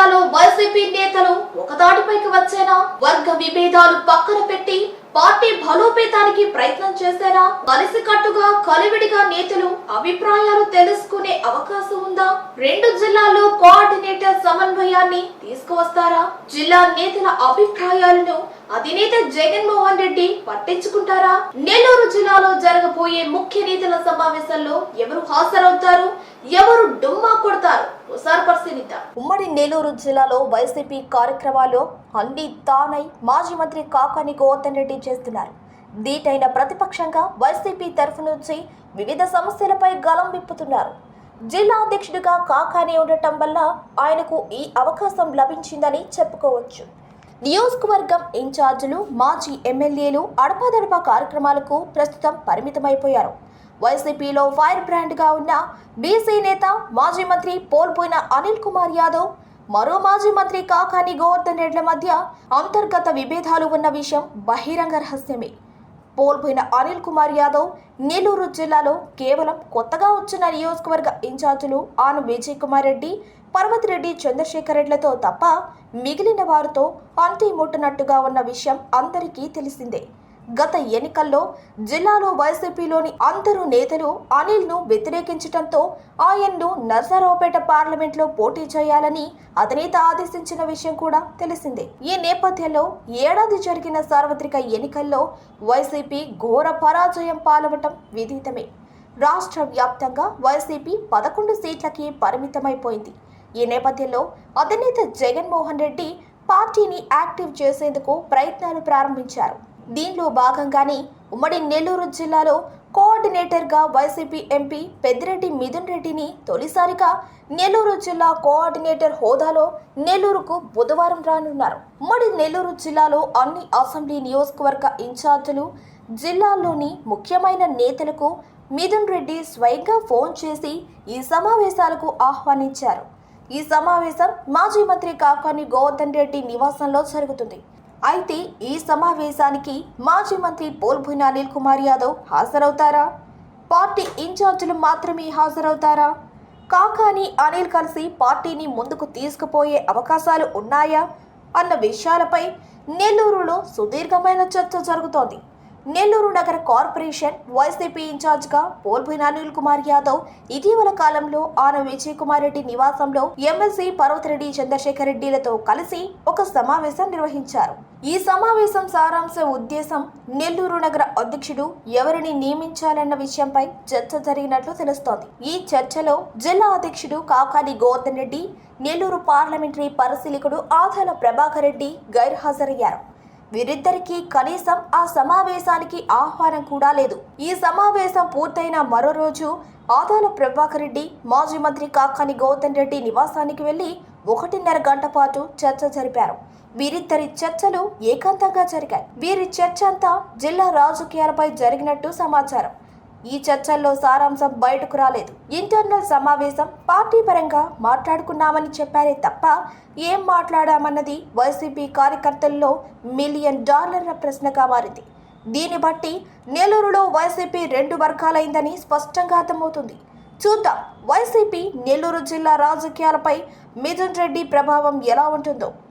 జిల్లాలో వైసీపీ నేతలు ఒకదాటిపైకి వచ్చేనా? వర్గ విభేదాలు పక్కన పెట్టి పార్టీ బలోపేతానికి ప్రయత్నం చేశారా కలిసికట్టుగా కలివిడిగా నేతలు అభిప్రాయాలు తెలుసుకునే అవకాశం ఉందా? రెండు జిల్లాల్లో కోఆర్డినేటర్ సమన్వయాన్ని తీసుకువస్తారా? జిల్లా నేతల అభిప్రాయాలను అధినేత జగన్మోహన్ రెడ్డి పట్టించుకుంటారా? నెల్లూరు జిల్లాలో జరగబోయే ముఖ్య నేతల సమావేశంలో ఎవరు హాజరవుతారు? ఎవరు డుమ్మా కొడతారు? ఒకసారి పరిశీలిద్దాం ఉమ్మడి నెల్లూరు జిల్లాలో వైసీపీ కార్యక్రమాల్లో అన్ని తానై మాజీ మంత్రి కాకాని గోవర్ధన్ రెడ్డి చేస్తున్నారు. దీటైన ప్రతిపక్షంగా వైసీపీ తరఫు నుంచి వివిధ సమస్యలపై గలం విప్పుతున్నారు. జిల్లా అధ్యక్షుడిగా కాకాని ఉండటం వల్ల ఆయనకు ఈ అవకాశం లభించిందని చెప్పుకోవచ్చు. నియోజకవర్గం ఇన్ఛార్జీలు మాజీ ఎమ్మెల్యేలు అడపాదడపా కార్యక్రమాలకు ప్రస్తుతం పరిమితమైపోయారు. వైసీపీలో ఫైర్ బ్రాండ్గా ఉన్న బీసీ నేత మాజీ మంత్రి పోల్పోయిన అనిల్ కుమార్ యాదవ్ మరో మాజీ మంత్రి కాకాని గోవర్ధన్ రెడ్ల మధ్య అంతర్గత విభేదాలు ఉన్న విషయం బహిరంగ రహస్యమే. పోల్పోయిన అనిల్ కుమార్ యాదవ్ నెల్లూరు జిల్లాలో కేవలం కొత్తగా వచ్చిన నియోజకవర్గ ఇన్ఛార్జీలు ఆను విజయ్ కుమార్ రెడ్డి పర్వతిరెడ్డి చంద్రశేఖర్ రెడ్లతో తప్ప మిగిలిన వారితో అంతిముట్టనట్టుగా ఉన్న విషయం అందరికీ తెలిసిందే. గత ఎన్నికల్లో జిల్లాలో వైసీపీలోని అందరూ నేతలు అనిల్ను వ్యతిరేకించడంతో ఆయన్ను నర్సరావుపేట పార్లమెంట్లో పోటీ చేయాలని అధినేత ఆదేశించిన విషయం కూడా తెలిసిందే. ఈ నేపథ్యంలో ఏడాది జరిగిన సార్వత్రిక ఎన్నికల్లో వైసీపీ ఘోర పరాజయం పాల్గొనటం విదితమే. రాష్ట్ర వ్యాప్తంగా వైసీపీ పదకొండు సీట్లకి పరిమితమైపోయింది. ఈ నేపథ్యంలో అధినేత జగన్మోహన్ రెడ్డి పార్టీని యాక్టివ్ చేసేందుకు ప్రయత్నాలు ప్రారంభించారు. దీనిలో భాగంగానే ఉమ్మడి నెల్లూరు జిల్లాలో కోఆర్డినేటర్గా వైసీపీ ఎంపీ పెద్దిరెడ్డి మిథున్ రెడ్డిని తొలిసారిగా నెల్లూరు జిల్లా కోఆర్డినేటర్ హోదాలో నెల్లూరుకు బుధవారం రానున్నారు. ఉమ్మడి నెల్లూరు జిల్లాలో అన్ని అసెంబ్లీ నియోజకవర్గ ఇన్ఛార్జీలు జిల్లాలోని ముఖ్యమైన నేతలకు మిథున్ రెడ్డి స్వయంగా ఫోన్ చేసి ఈ సమావేశాలకు ఆహ్వానించారు. ఈ సమావేశం మాజీ మంత్రి కాకాని గోవర్ధన్ రెడ్డి నివాసంలో జరుగుతుంది. అయితే ఈ సమావేశానికి మాజీ మంత్రి పోల్భుయిన అనిల్ కుమార్ యాదవ్ హాజరవుతారా? పార్టీ ఇన్ఛార్జీలు మాత్రమే హాజరవుతారా? కాకాని అనిల్ కలిసి పార్టీని ముందుకు తీసుకుపోయే అవకాశాలు ఉన్నాయా? అన్న విషయాలపై నెల్లూరులో సుదీర్ఘమైన చర్చ జరుగుతోంది. నెల్లూరు నగర కార్పొరేషన్ వైసీపీ ఇన్ఛార్జ్గా పోల్పోయిన అనిల్ కుమార్ యాదవ్ ఇటీవల కాలంలో ఆన విజయ్ కుమార్ రెడ్డి నివాసంలో ఎమ్మెల్సీ పర్వతిరెడ్డి చంద్రశేఖర్ రెడ్డిలతో కలిసి ఒక సమావేశం నిర్వహించారు. ఈ సమావేశం సారాంశ ఉద్దేశం నెల్లూరు నగర అధ్యక్షుడు ఎవరిని నియమించాలన్న విషయంపై చర్చ జరిగినట్లు తెలుస్తోంది. ఈ చర్చలో జిల్లా అధ్యక్షుడు కాకాని గోవర్ధన్ రెడ్డి నెల్లూరు పార్లమెంటరీ పరిశీలకుడు ఆధాల ప్రభాకర్ రెడ్డి గైర్హాజరయ్యారు. వీరిద్దరికీ కనీసం ఆ సమావేశానికి ఆహ్వానం కూడా లేదు. ఈ సమావేశం పూర్తయిన మరో రోజు ఆదాల ప్రభాకర్ రెడ్డి మాజీ మంత్రి కాకాని గౌతమ్ రెడ్డి నివాసానికి వెళ్ళి ఒకటిన్నర గంట పాటు చర్చ జరిపారు. వీరిద్దరి చర్చలు ఏకాంతంగా జరిగాయి. వీరి చర్చ అంతా జిల్లా రాజకీయాలపై జరిగినట్టు సమాచారం. ఈ చర్చల్లో సారాంశం బయటకు రాలేదు. ఇంటర్నల్ సమావేశం పార్టీ పరంగా మాట్లాడుకున్నామని చెప్పారే తప్ప ఏం మాట్లాడామన్నది వైసీపీ కార్యకర్తల్లో మిలియన్ డాలర్ల ప్రశ్నగా మారింది. దీన్ని బట్టి నెల్లూరులో వైసీపీ రెండు వర్గాలైందని స్పష్టంగా అర్థమవుతుంది. చూద్దాం వైసీపీ నెల్లూరు జిల్లా రాజకీయాలపై మిథున్ రెడ్డి ప్రభావం ఎలా ఉంటుందో.